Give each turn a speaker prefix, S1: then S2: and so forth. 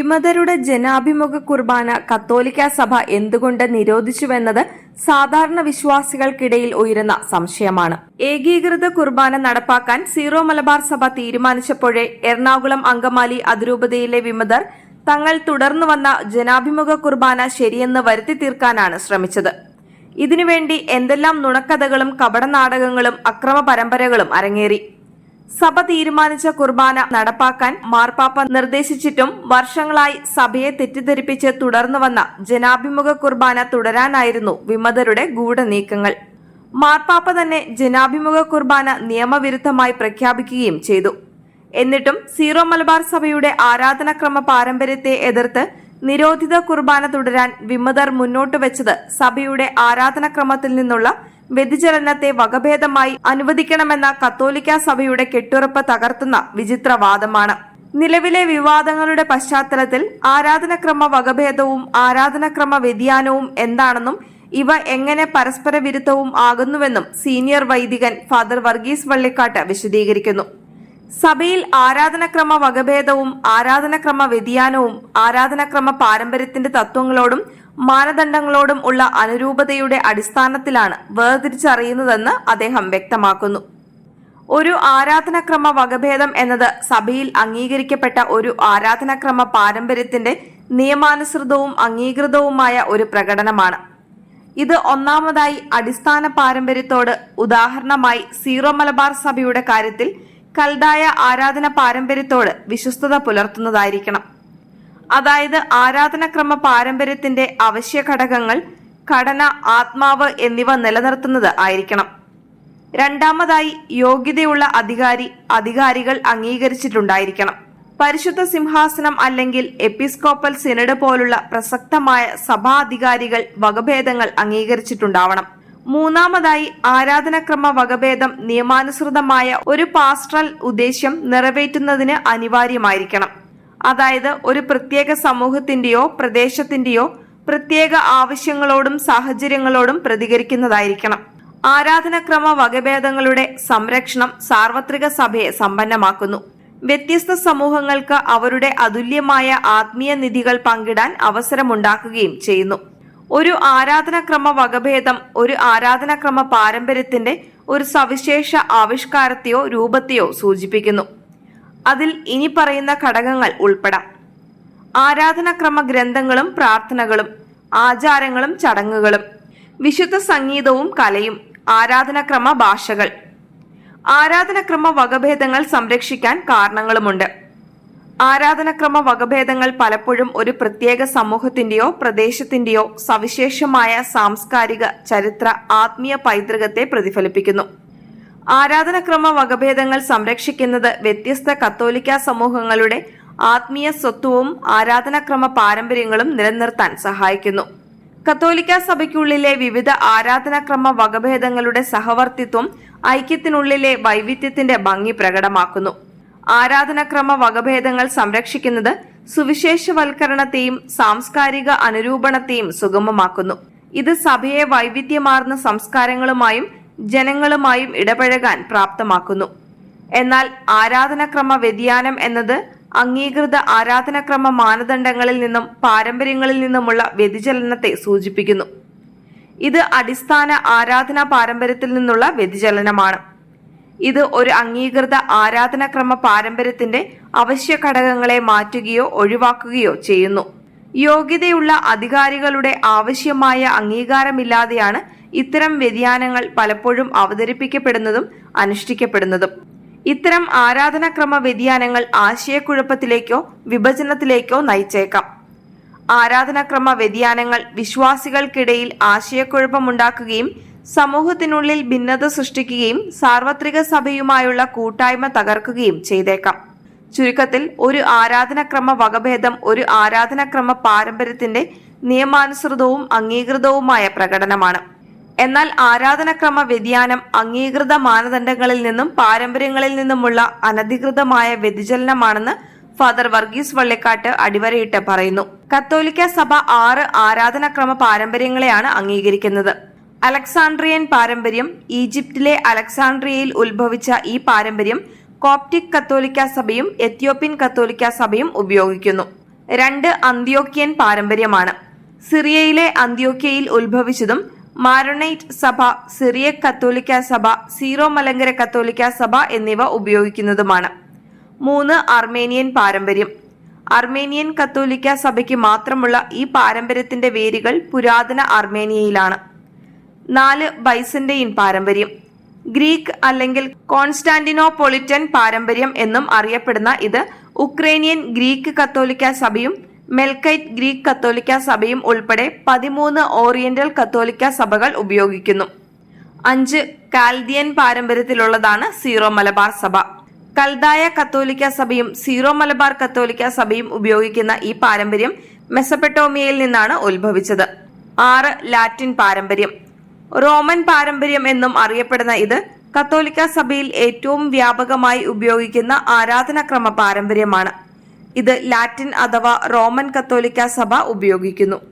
S1: വിമതരുടെ ജനാഭിമുഖ കുർബാന കത്തോലിക്ക സഭ എന്തുകൊണ്ട് നിരോധിച്ചുവെന്നത് സാധാരണ വിശ്വാസികൾക്കിടയിൽ ഉയരുന്ന സംശയമാണ്. ഏകീകൃത കുർബാന നടപ്പാക്കാൻ സീറോ മലബാർ സഭ തീരുമാനിച്ചപ്പോഴേ എറണാകുളം അങ്കമാലി അതിരൂപതയിലെ വിമതർ തങ്ങൾ തുടർന്നു വന്ന ജനാഭിമുഖ കുർബാന ശരിയെന്ന് വരുത്തി തീർക്കാനാണ് ശ്രമിച്ചത്. ഇതിനുവേണ്ടി എന്തെല്ലാം നുണക്കഥകളും കപടനാടകങ്ങളും അക്രമ പരമ്പരകളും അരങ്ങേറി. സഭ തീരുമാനിച്ച കുർബാന നടപ്പാക്കാൻ മാർപ്പാപ്പ നിർദ്ദേശിച്ചിട്ടും വർഷങ്ങളായി സഭയെ തെറ്റിദ്ധരിപ്പിച്ച് തുടർന്നു വന്ന ജനാഭിമുഖ കുർബാന തുടരാനായിരുന്നു വിമതരുടെ ഗൂഢനീക്കങ്ങൾ. മാർപ്പാപ്പ തന്നെ ജനാഭിമുഖ കുർബാന നിയമവിരുദ്ധമായി പ്രഖ്യാപിക്കുകയും ചെയ്തു. എന്നിട്ടും സീറോ മലബാർ സഭയുടെ ആരാധനാക്രമ പാരമ്പര്യത്തെ എതിർത്ത് നിരോധിത കുർബാന തുടരാൻ വിമതർ മുന്നോട്ട് വെച്ചത് സഭയുടെ ആരാധനാക്രമത്തിൽ നിന്നുള്ള വ്യതിചലനത്തെ വകഭേദമായി അനുവദിക്കണമെന്ന കത്തോലിക്ക സഭയുടെ കെട്ടുറപ്പ് തകർത്തുന്ന വിചിത്രവാദമാണ്. നിലവിലെ വിവാദങ്ങളുടെ പശ്ചാത്തലത്തിൽ ആരാധനക്രമ വകഭേദവും ആരാധനക്രമ വ്യതിയാനവും എന്താണെന്നും ഇവ എങ്ങനെ പരസ്പര വിരുദ്ധവും ആകുന്നുവെന്നും സീനിയർ വൈദികൻ ഫാദർ വർഗീസ് വള്ളിക്കാട്ട് വിശദീകരിക്കുന്നു. സഭയിൽ ആരാധനക്രമ വകഭേദവും ആരാധനക്രമ വ്യതിയാനവും ആരാധനക്രമ പാരമ്പര്യത്തിന്റെ തത്വങ്ങളോടും മാനദണ്ഡങ്ങളോടും ഉള്ള അനുരൂപതയുടെ അടിസ്ഥാനത്തിലാണ് വേർതിരിച്ചറിയുന്നതെന്ന് അദ്ദേഹം വ്യക്തമാക്കുന്നു. ഒരു ആരാധനക്രമ വകഭേദം എന്നത് സഭയിൽ അംഗീകരിക്കപ്പെട്ട ഒരു ആരാധനക്രമ പാരമ്പര്യത്തിന്റെ നിയമാനുസൃതവും അംഗീകൃതവുമായ ഒരു പ്രകടനമാണ്. ഇത് ഒന്നാമതായി അടിസ്ഥാന പാരമ്പര്യത്തോട് ഉദാഹരണമായി സീറോ മലബാർ സഭയുടെ കാര്യത്തിൽ കൽഡായ ആരാധന പാരമ്പര്യത്തോട് വിശ്വസ്തത പുലർത്തുന്നതായിരിക്കണം. അതായത് ആരാധനക്രമ പാരമ്പര്യത്തിന്റെ അവശ്യ ഘടകങ്ങൾ ഘടന ആത്മാവ് എന്നിവ നിലനിർത്തുന്നത് ആയിരിക്കണം. രണ്ടാമതായി യോഗ്യതയുള്ള അധികാരി അധികാരികൾ അംഗീകരിച്ചിട്ടുണ്ടായിരിക്കണം. പരിശുദ്ധ സിംഹാസനം അല്ലെങ്കിൽ എപ്പിസ്കോപ്പൽ സിനഡ് പോലുള്ള പ്രസക്തമായ സഭാധികാരികൾ വകഭേദങ്ങൾ അംഗീകരിച്ചിട്ടുണ്ടാവണം. മൂന്നാമതായി ആരാധനക്രമ വകഭേദം നിയമാനുസൃതമായ ഒരു പാസ്ട്രൽ ഉദ്ദേശ്യം നിറവേറ്റുന്നതിന് അനിവാര്യമായിരിക്കണം. അതായത് ഒരു പ്രത്യേക സമൂഹത്തിന്റെയോ പ്രദേശത്തിന്റെയോ പ്രത്യേക ആവശ്യങ്ങളോടും സാഹചര്യങ്ങളോടും പ്രതികരിക്കുന്നതായിരിക്കണം. ആരാധനക്രമ വകഭേദങ്ങളുടെ സംരക്ഷണം സാർവത്രിക സഭയെ സമ്പന്നമാക്കുന്നു. വ്യത്യസ്ത സമൂഹങ്ങൾക്ക് അവരുടെ അതുല്യമായ ആത്മീയ നിധികൾ പങ്കിടാൻ അവസരമുണ്ടാക്കുകയും ചെയ്യുന്നു. ഒരു ആരാധനാക്രമ വകഭേദം ഒരു ആരാധനാക്രമ പാരമ്പര്യത്തിന്റെ ഒരു സവിശേഷ ആവിഷ്കാരത്തെയോ രൂപത്തെയോ സൂചിപ്പിക്കുന്നു. അതിൽ ഇനി പറയുന്ന ഘടകങ്ങൾ ഉൾപ്പെടാം. ആരാധനാക്രമ ഗ്രന്ഥങ്ങളും പ്രാർത്ഥനകളും ആചാരങ്ങളും ചടങ്ങുകളും വിശുദ്ധ സംഗീതവും കലയും ആരാധനാക്രമ ഭാഷകൾ. ആരാധനാക്രമ വകഭേദങ്ങൾ സംരക്ഷിക്കാൻ കാരണങ്ങളുമുണ്ട്. ആരാധനക്രമ വകഭേദങ്ങൾ പലപ്പോഴും ഒരു പ്രത്യേക സമൂഹത്തിന്റെയോ പ്രദേശത്തിന്റെയോ സവിശേഷമായ സാംസ്കാരിക ചരിത്ര ആത്മീയ പൈതൃകത്തെ പ്രതിഫലിപ്പിക്കുന്നു. ആരാധനക്രമ വകഭേദങ്ങൾ സംരക്ഷിക്കുന്നത് വ്യത്യസ്ത കത്തോലിക്ക സമൂഹങ്ങളുടെ ആത്മീയ സ്വത്വവും ആരാധനക്രമ പാരമ്പര്യങ്ങളും നിലനിർത്താൻ സഹായിക്കുന്നു. കത്തോലിക്ക സഭയ്ക്കുള്ളിലെ വിവിധ ആരാധനാക്രമ വകഭേദങ്ങളുടെ സഹവർത്തിത്വം ഐക്യത്തിനുള്ളിലെ വൈവിധ്യത്തിന്റെ ഭംഗി പ്രകടമാക്കുന്നു. ആരാധനാക്രമ വകഭേദങ്ങൾ സംരക്ഷിക്കുന്നത് സുവിശേഷവൽക്കരണത്തെയും സാംസ്കാരിക അനുരൂപണത്തെയും സുഗമമാക്കുന്നു. ഇത് സഭയെ വൈവിധ്യമാർന്ന സംസ്കാരങ്ങളുമായും ജനങ്ങളുമായും ഇടപഴകാൻ പ്രാപ്തമാക്കുന്നു. എന്നാൽ ആരാധനാക്രമ വ്യതിയാനം എന്നത് അംഗീകൃത ആരാധനാക്രമ മാനദണ്ഡങ്ങളിൽ നിന്നും പാരമ്പര്യങ്ങളിൽ നിന്നുമുള്ള വ്യതിചലനത്തെ സൂചിപ്പിക്കുന്നു. ഇത് അടിസ്ഥാന ആരാധനാ പാരമ്പര്യത്തിൽ നിന്നുള്ള വ്യതിചലനമാണ്. ഇത് ഒരു അംഗീകൃത ആരാധനാക്രമ പാരമ്പര്യത്തിന്റെ അവശ്യ ഘടകങ്ങളെ മാറ്റുകയോ ഒഴിവാക്കുകയോ ചെയ്യുന്നു. യോഗ്യതയുള്ള അധികാരികളുടെ ആവശ്യമായ അംഗീകാരമില്ലാതെയാണ് ഇത്തരം വ്യതിയാനങ്ങൾ പലപ്പോഴും അവതരിപ്പിക്കപ്പെടുന്നതും അനുഷ്ഠിക്കപ്പെടുന്നതും. ഇത്തരം ആരാധനാക്രമ വ്യതിയാനങ്ങൾ ആശയക്കുഴപ്പത്തിലേക്കോ വിഭജനത്തിലേക്കോ നയിച്ചേക്കാം. ആരാധനാക്രമ വ്യതിയാനങ്ങൾ വിശ്വാസികൾക്കിടയിൽ ആശയക്കുഴപ്പമുണ്ടാക്കുകയും സമൂഹത്തിനുള്ളിൽ ഭിന്നത സൃഷ്ടിക്കുകയും സാർവത്രിക സഭയുമായുള്ള കൂട്ടായ്മ തകർക്കുകയും ചെയ്തേക്കാം. ചുരുക്കത്തിൽ ഒരു ആരാധനാക്രമ വകഭേദം ഒരു ആരാധനാക്രമ പാരമ്പര്യത്തിന്റെ നിയമാനുസൃതവും അംഗീകൃതവുമായ പ്രകടനമാണ്. എന്നാൽ ആരാധനാക്രമ വ്യതിയാനം അംഗീകൃത മാനദണ്ഡങ്ങളിൽ നിന്നും പാരമ്പര്യങ്ങളിൽ നിന്നുമുള്ള അനധികൃതമായ വ്യതിചലനമാണെന്ന് ഫാദർ വർഗീസ് വള്ളിക്കാട്ട് അടിവരയിട്ട് പറയുന്നു. കത്തോലിക്ക സഭ ആറ് ആരാധനാക്രമ പാരമ്പര്യങ്ങളെയാണ് അംഗീകരിക്കുന്നത്. അലക്സാണ്ട്രിയൻ പാരമ്പര്യം ഈജിപ്തിലെ അലക്സാണ്ട്രിയയിൽ ഉത്ഭവിച്ച ഈ പാരമ്പര്യം കോപ്റ്റിക് കത്തോലിക്ക സഭയും എത്യോപ്യൻ കത്തോലിക്ക സഭയും ഉപയോഗിക്കുന്നു. രണ്ട് അന്ത്യോക്യൻ പാരമ്പര്യമാണ്. സിറിയയിലെ അന്ത്യോക്യയിൽ ഉത്ഭവിച്ചതും മാരണൈറ്റ് സഭ സിറിയ കത്തോലിക്ക സഭ സീറോ മലങ്കര കത്തോലിക്ക സഭ എന്നിവ ഉപയോഗിക്കുന്നതുമാണ്. മൂന്ന് അർമേനിയൻ പാരമ്പര്യം. അർമേനിയൻ കത്തോലിക്ക സഭയ്ക്ക് മാത്രമുള്ള ഈ പാരമ്പര്യത്തിന്റെ വേരുകൾ പുരാതന അർമേനിയയിലാണ്. നാല് ബൈസന്റെയിൻ പാരമ്പര്യം. ഗ്രീക്ക് അല്ലെങ്കിൽ കോൺസ്റ്റാന്റിനോപൊളിറ്റൻ പാരമ്പര്യം എന്നും അറിയപ്പെടുന്ന ഇത് ഉക്രൈനിയൻ ഗ്രീക്ക് കത്തോലിക്ക സഭയും മെൽക്കൈറ്റ് ഗ്രീക്ക് കത്തോലിക്ക സഭയും ഉൾപ്പെടെ പതിമൂന്ന് ഓറിയന്റൽ കത്തോലിക്ക സഭകൾ ഉപയോഗിക്കുന്നു. അഞ്ച് കാൽദിയൻ പാരമ്പര്യത്തിലുള്ളതാണ് സീറോ മലബാർ സഭ. കൽദായ കത്തോലിക്ക സഭയും സീറോ മലബാർ കത്തോലിക്ക സഭയും ഉപയോഗിക്കുന്ന ഈ പാരമ്പര്യം മെസപ്പെട്ടോമിയയിൽ നിന്നാണ് ഉത്ഭവിച്ചത്. ആറ് ലാറ്റിൻ പാരമ്പര്യം. റോമൻ പാരമ്പര്യം എന്നും അറിയപ്പെടുന്ന ഇത് കത്തോലിക്ക സഭയിൽ ഏറ്റവും വ്യാപകമായി ഉപയോഗിക്കുന്ന ആരാധനാക്രമ പാരമ്പര്യമാണ്. ഇത് ലാറ്റിൻ അഥവാ റോമൻ കത്തോലിക്ക സഭ ഉപയോഗിക്കുന്നു.